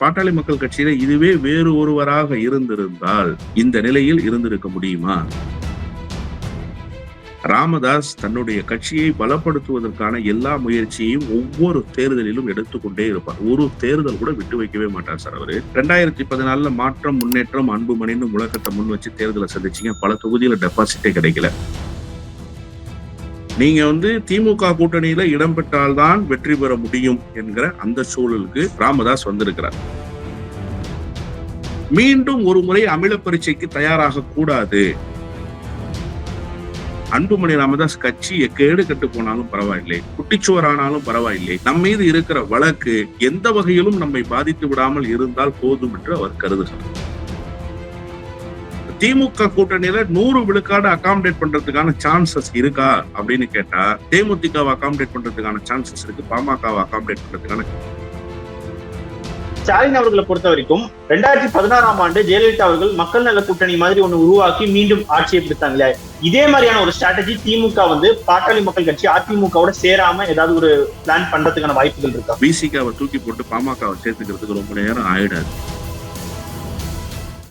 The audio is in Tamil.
பாட்டாளி மக்கள் கட்சியில இதுவே வேறு ஒருவராக இருந்திருந்தால் இந்த நிலையில் இருந்திருக்க முடியுமா? ராமதாஸ் தன்னுடைய கட்சியை பலப்படுத்துவதற்கான எல்லா முயற்சியையும் ஒவ்வொரு தேர்தலிலும் எடுத்துக்கொண்டே இருப்பார். ஒரு தேர்தல் கூட விட்டு வைக்கவே மாட்டார் சார் அவரு. ரெண்டாயிரத்தி பதினாலுல மாற்றம் முன்னேற்றம் அன்புமணின்னு முழக்கத்தை முன் வச்சு தேர்தலை சந்திச்சிங்க. பல தொகுதியில டெபாசிட்டே கிடைக்கல. நீங்க வந்து திமுக கூட்டணியில இடம்பெற்றால்தான் வெற்றி பெற முடியும் என்கிற அந்த சூழலுக்கு ராமதாஸ் வந்திருக்கிறார். மீண்டும் ஒரு முறை அமில பரீட்சைக்கு தயாராக கூடாது. அன்புமணி ராமதாஸ் கட்சி கேடு கட்டு போனாலும் பரவாயில்லை குட்டிச்சுவர் ஆனாலும் பரவாயில்லை. நம்ம மீது இருக்கிற வழக்கு எந்த வகையிலும் நம்மை பாதித்து விடாமல் இருந்தால் போதும் என்று அவர் கருதுகிறார். திமுக கூட்டணியில நூறு விழுக்காடு அகாமடேட் பண்றதுக்கான சான்சஸ் இருக்கா அப்படின்னு கேட்டா தேமுதிகவை அகாமடேட் பண்றதுக்கான சான்சஸ் இருக்கு பாமகவை அகாமடேட் பண்றதுக்கான ஸ்டாலின் அவர்களை பொறுத்த வரைக்கும் ரெண்டாயிரத்தி பதினாறாம் ஆண்டு ஜெயலலிதா அவர்கள் மக்கள் நல கூட்டணி மாதிரி ஒண்ணு உருவாக்கி மீண்டும் ஆட்சியை பிடித்தாங்களே. இதே மாதிரியான ஒரு ஸ்ட்ராட்டஜி திமுக வந்து பாட்டாளி மக்கள் கட்சி அதிமுகவோட சேராம ஏதாவது ஒரு பிளான் பண்றதுக்கான வாய்ப்புகள் இருக்கா? பிசிகாவை தூக்கி போட்டு பாமகவை சேர்த்துக்கிறதுக்கு ரொம்ப நேரம் ஆயிடாது.